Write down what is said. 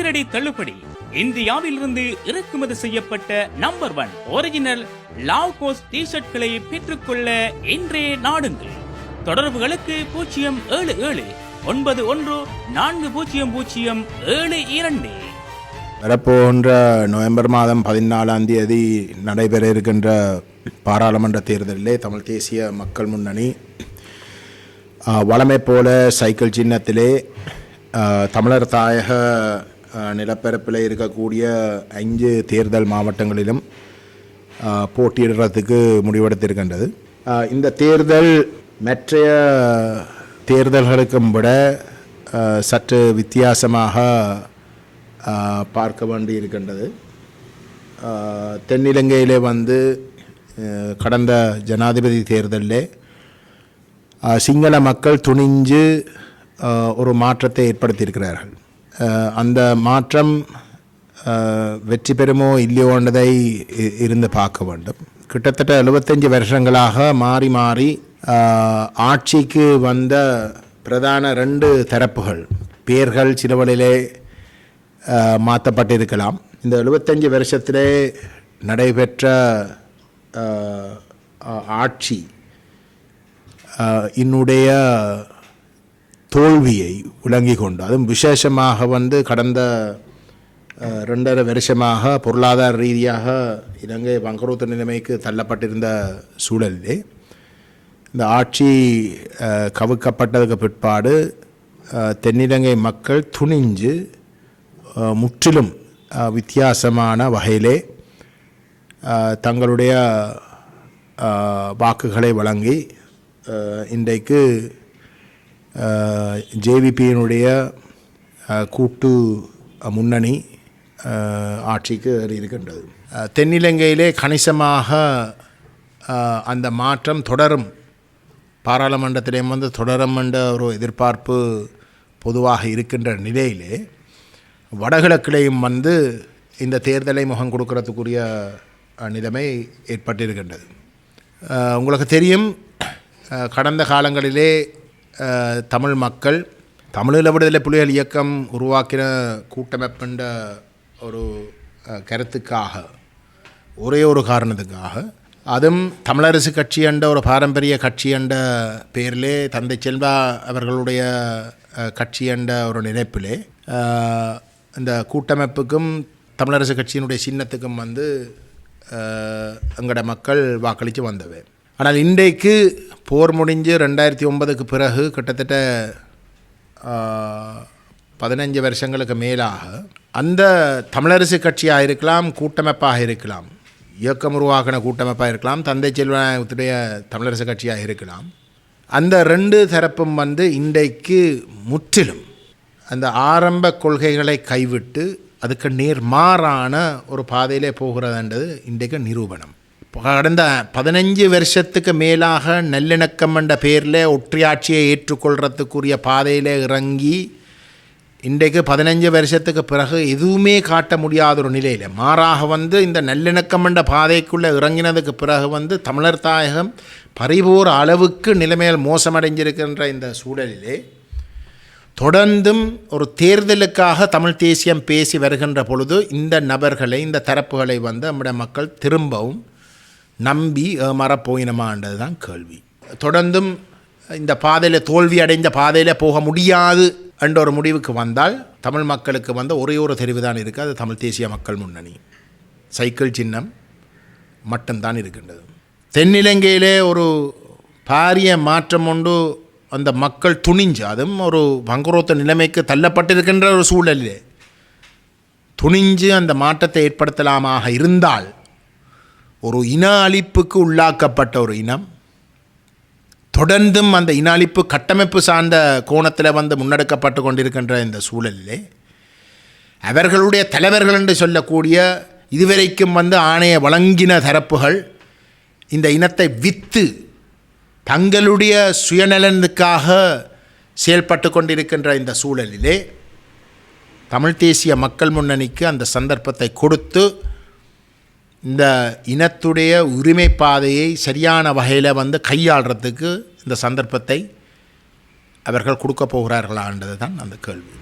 அதிரடி தள்ளுபடி. இந்தியாவிலிருந்து இறக்குமதி செய்யப்பட்ட நம்பர் ஒன் ஒரிஜினல் லாவ்கோஸ் டி ஷர்ட்களை பெற்றுக்கொள்ள இன்றே நாடுங்கள். தொடர்புகளுக்கு பூஜ்ஜியம் ஏழு ஏழு ஒன்பது ஒன்று நான்கு பூஜ்ஜியம் பூஜ்ஜியம் ஏழு இரண்டு. வரப்போகின்ற நவம்பர் மாதம் பதினாலாம் தேதி நடைபெற இருக்கின்ற பாராளுமன்ற தேர்தலிலே தமிழ் தேசிய மக்கள் முன்னணி வளமை போல சைக்கிள் சின்னத்திலே தமிழர் தாயக நிலப்பரப்பில் இருக்கக்கூடிய ஐந்து தேர்தல் மாவட்டங்களிலும் போட்டியிடுறதுக்கு முடிவெடுத்திருக்கின்றது. இந்த தேர்தல் மற்றைய தேர்தல்களுக்கும் விட சற்று வித்தியாசமாக பார்க்க வேண்டி இருக்கின்றது தென்னிலங்கையிலே வந்து கடந்த ஜனாதிபதி தேர்தலில் சிங்கள மக்கள் துணிஞ்சு ஒரு மாற்றத்தை ஏற்படுத்தியிருக்கிறார்கள். அந்த மாற்றம் வெற்றி பெறுமோ இல்லையோன்றதை இருந்து பார்க்க வேண்டும். கிட்டத்தட்ட எழுபத்தஞ்சு வருஷங்களாக மாறி மாறி ஆட்சிக்கு வந்த பிரதான ரெண்டு தரப்புகள் பேர்கள் சிலவழிலே மாற்றப்பட்டிருக்கலாம். இந்த எழுபத்தஞ்சு வருஷத்திலே நடைபெற்ற ஆட்சி என்னுடைய தோல்வியை விளங்கி கொண்டு அதுவும் விசேஷமாக வந்து கடந்த ரெண்டரை வருஷமாக பொருளாதார ரீதியாக இலங்கை வங்குரோத்து நிலைமைக்கு தள்ளப்பட்டிருந்த சூழலிலே இந்த ஆட்சி கவுக்கப்பட்டதுக்கு பிற்பாடு தென்னிலங்கை மக்கள் துணிஞ்சு முற்றிலும் வித்தியாசமான வகையிலே தங்களுடைய வாக்குகளை வழங்கி இன்றைக்கு ஜேவிபியினுடைய கூட்டு முன்னணி ஆட்சிக்கு இருக்கின்றது. தென்னிலங்கையிலே கணிசமாக அந்த மாற்றம் தொடரும். பாராளுமன்றத்திலே வந்து தொடரும் என்ற ஒரு எதிர்பார்ப்பு பொதுவாக இருக்கின்ற நிலையிலே வடகிழக்கிலேயும் வந்து இந்த தேர்தலை முகம் கொடுக்கறதுக்குரிய நிலைமை ஏற்பட்டிருக்கின்றது. உங்களுக்கு தெரியும் கடந்த காலங்களிலே தமிழ் மக்கள் தமிழீழ விடுதலை புலிகள் இயக்கம் உருவாக்கின கூட்டமைப்புன்ற ஒரு கருத்துக்காக ஒரே ஒரு காரணத்துக்காக அதுவும் தமிழரசு கட்சி என்ற ஒரு பாரம்பரிய கட்சி என்ற பேரிலே தந்தை செல்வா அவர்களுடைய கட்சி என்ற ஒரு நினைப்பிலே இந்த கூட்டமைப்புக்கும் தமிழரசு கட்சியினுடைய சின்னத்துக்கும் வந்து எங்களோட மக்கள் வாக்களித்து வந்தவை. ஆனால் இன்றைக்கு போர் முடிஞ்சு ரெண்டாயிரத்தி ஒன்பதுக்கு பிறகு கிட்டத்தட்ட பதினஞ்சு வருஷங்களுக்கு மேலாக அந்த தமிழரசு கட்சியாக இருக்கலாம் கூட்டமைப்பாக இருக்கலாம் இயக்கம் உருவாக்கின கூட்டமைப்பாக இருக்கலாம் தந்தை செல்வநாயகத்துடைய தமிழரசு கட்சியாக இருக்கலாம் அந்த ரெண்டு தரப்பும் வந்து இன்றைக்கு முற்றிலும் அந்த ஆரம்ப கொள்கைகளை கைவிட்டு அதுக்கு நேர்மாறான ஒரு பாதையிலே போகிறதுன்றது இன்றைக்கு நிரூபணம். கடந்த பதினஞ்சு வருஷத்துக்கு மேலாக நல்லிணக்கம் என்ற பேரில் ஒற்றையாட்சியை ஏற்றுக்கொள்கிறதுக்குரிய பாதையில் இறங்கி இன்றைக்கு பதினஞ்சு வருஷத்துக்கு பிறகு எதுவுமே காட்ட முடியாத ஒரு நிலையில் மாறாக வந்து இந்த நல்லிணக்கம் என்ற பாதைக்குள்ளே இறங்கினதுக்கு பிறகு வந்து தமிழர் தாயகம் பரிபூர அளவுக்கு நிலைமையில் மோசமடைஞ்சிருக்கின்ற இந்த சூழலிலே தொடர்ந்தும் ஒரு தேர்தலுக்காக தமிழ் தேசியம் பேசி வருகின்ற பொழுது இந்த நபர்களை இந்த தரப்புகளை வந்து நம்முடைய மக்கள் திரும்பவும் நம்பி மறப்போயினமான்றது தான் கேள்வி. தொடர்ந்தும் இந்த பாதையில் தோல்வி அடைந்த பாதையில் போக முடியாது என்ற ஒரு முடிவுக்கு வந்தால் தமிழ் மக்களுக்கு வந்த ஒரே ஒரு தெரிவு தான் இருக்குது அது தமிழ் தேசிய மக்கள் முன்னணி. சைக்கிள் சின்னம் மட்டும்தான் இருக்கின்றது. தென்னிலங்கையிலே ஒரு பாரிய மாற்றம் உண்டு. அந்த மக்கள் துணிஞ்சு அதுவும் ஒரு வங்குரோத்த நிலைமைக்கு தள்ளப்பட்டிருக்கின்ற ஒரு சூழலிலே. துணிஞ்சு அந்த மாற்றத்தை ஏற்படுத்தலாமாக இருந்தால் ஒரு இன அழிப்புக்கு உள்ளாக்கப்பட்ட ஒரு இனம் தொடர்ந்தும் அந்த இன அழிப்பு கட்டமைப்பு சார்ந்த கோணத்தில் வந்து முன்னெடுக்கப்பட்டு கொண்டிருக்கின்ற இந்த சூழலிலே அவர்களுடைய தலைவர்கள் என்று சொல்லக்கூடிய இதுவரைக்கும் வந்து ஆணைய வழங்கின தரப்புகள் இந்த இனத்தை விற்று தங்களுடைய சுயநலனுக்காக செயல்பட்டு கொண்டிருக்கின்ற இந்த சூழலிலே தமிழ் தேசிய மக்கள் முன்னணிக்கு அந்த சந்தர்ப்பத்தை கொடுத்து இந்த இனத்துடைய உரிமை பாதையை சரியான வகையில் வந்து கையாளுறதுக்கு இந்த சந்தர்ப்பத்தை அவர்கள் கொடுக்க போகிறார்களான்றது தான் அந்த கேள்வி.